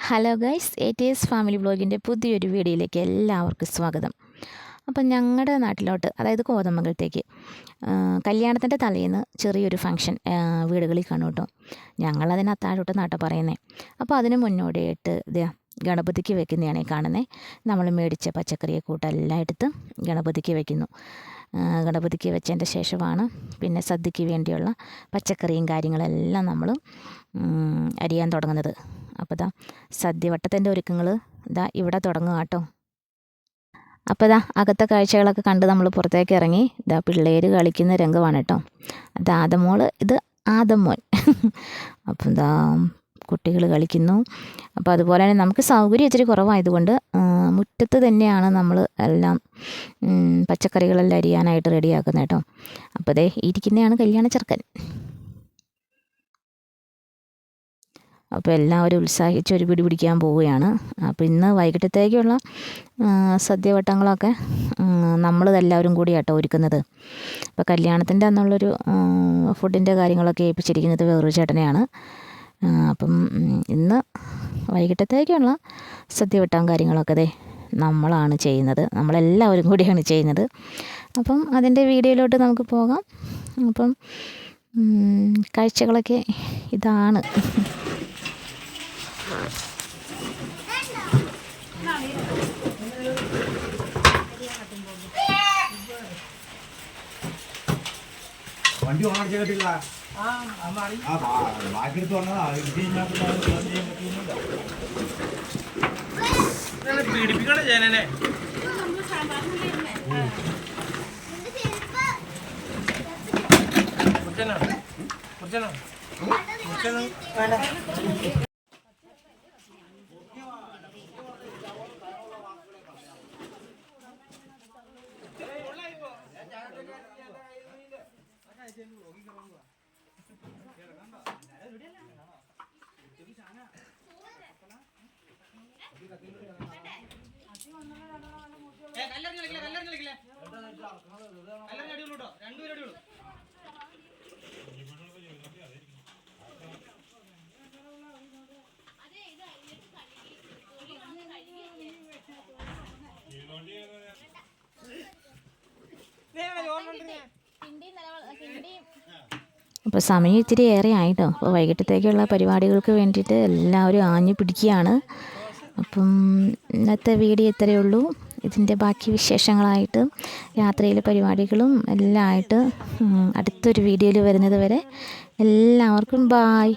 Hello guys A T S family ബ്ലോഗിന്റെ പുതിയൊരു വീഡിയോയിലേക്ക് എല്ലാവർക്കും സ്വാഗതം. അപ്പം ഞങ്ങളുടെ നാട്ടിലോട്ട് അതായത് കോതമംഗലത്തേക്ക് കല്യാണത്തിന്റെ തലേന്ന് ചെറിയൊരു ഫംഗ്ഷൻ വീടുകളിൽ കാണും കേട്ടോ. ഞങ്ങളതിന് അത്താഴോട്ട് നാട്ട പറയുന്നത് അപ്പോൾ അതിന് മുന്നോടിയായിട്ട് ഇതാ ഗണപതിക്ക് വെക്കുന്നതാണ് കാണുന്നത് നമ്മൾ മേടിച്ച പച്ചക്കറിയെ കൂട്ടെല്ലാം എടുത്ത് ഗണപതിക്ക് വെക്കുന്നു. ഗണപതിക്ക് വെച്ചതിന്റെ ശേഷമാണ് പിന്നെ സദ്യക്ക് വേണ്ടിയുള്ള പച്ചക്കറിയും കാര്യങ്ങളെല്ലാം നമ്മൾ അരിയാൻ തുടങ്ങുന്നത്. അപ്പോൾ ഇതാ സദ്യവട്ടത്തിന്റെ ഒരുക്കങ്ങൾ ഇതാ ഇവിടെ തുടങ്ങുക കേട്ടോ. അപ്പോൾ ഇതാ അകത്തെ കാഴ്ചകളൊക്കെ കണ്ട് നമ്മൾ പുറത്തേക്ക് ഇറങ്ങി ഇതാ പിള്ളേർ കളിക്കുന്ന രംഗമാണ് കേട്ടോ. അത് ആദമോൾ ഇത് ആദമോൻ. അപ്പം എന്താ കുട്ടികൾ കളിക്കുന്നു. അപ്പോൾ അതുപോലെ തന്നെ നമുക്ക് സൗകര്യം ഇച്ചിരി കുറവായതുകൊണ്ട് മുറ്റത്ത് തന്നെയാണ് നമ്മൾ എല്ലാം പച്ചക്കറികളെല്ലാം അരിയാനായിട്ട് റെഡിയാക്കുന്നത് കേട്ടോ. അപ്പോൾ അതേ ഇരിക്കുന്നതാണ് കല്യാണ ചെറുക്കൻ അപ്പോൾ എല്ലാവരും ഉത്സാഹിച്ച് ഒരു പിടി പിടിക്കാൻ പോവുകയാണ്. അപ്പോൾ ഇന്ന് വൈകിട്ടത്തേക്കുള്ള സദ്യവട്ടങ്ങളൊക്കെ നമ്മൾ എല്ലാവരും കൂടിയാട്ടോ ഒരുക്കുന്നത്. അപ്പോൾ കല്യാണത്തിന്റെ അന്നുള്ളൊരു ഫുഡിന്റെ കാര്യങ്ങളൊക്കെ ഏൽപ്പിച്ചിരിക്കുന്നത് വേറൊരു ചേട്ടനെയാണ്. അപ്പം ഇന്ന് വൈകിട്ടത്തേക്കുള്ള സദ്യവട്ടം കാര്യങ്ങളൊക്കെ അതെ നമ്മളാണ് ചെയ്യുന്നത്. നമ്മളെല്ലാവരും കൂടിയാണ് ചെയ്യുന്നത്. അപ്പം അതിന്റെ വീഡിയോയിലോട്ട് നമുക്ക് പോകാം. അപ്പം കാഴ്ചകളൊക്കെ ഇതാണ്. വണ്ടി ഓണടിച്ച കേട്ടില്ല ആ ബാക്കിയെടുത്ത് വന്നതാ. പീഡിപ്പിക്കണേ ജനനെ? മുറിച്ചനോ മുറിച്ചനോ മുറിച്ചനോ വേണ്ട. കല്ലറിഞ്ഞ കളിക്കില്ല കല്ലറിഞ്ഞ അടിയുള്ളൂ കേട്ടോ രണ്ടുപേരും അടിയുള്ളൂ അപ്പോൾ സമയം ഇത്തിരി ഏറെ ആയിട്ടോ അപ്പോൾ വൈകിട്ടത്തേക്കുള്ള പരിപാടികൾക്ക് വേണ്ടിയിട്ട് എല്ലാവരും ആഞ്ഞു പിടിക്കുകയാണ്. അപ്പം ഇന്നത്തെ വീഡിയോ ഇത്രയേ ഉള്ളൂ. ഇതിന്റെ ബാക്കി വിശേഷങ്ങളായിട്ട് രാത്രിയിലെ പരിപാടികളും എല്ലാം ആയിട്ട് അടുത്തൊരു വീഡിയോയിൽ വരുന്നത് വരെ എല്ലാവർക്കും ബായ്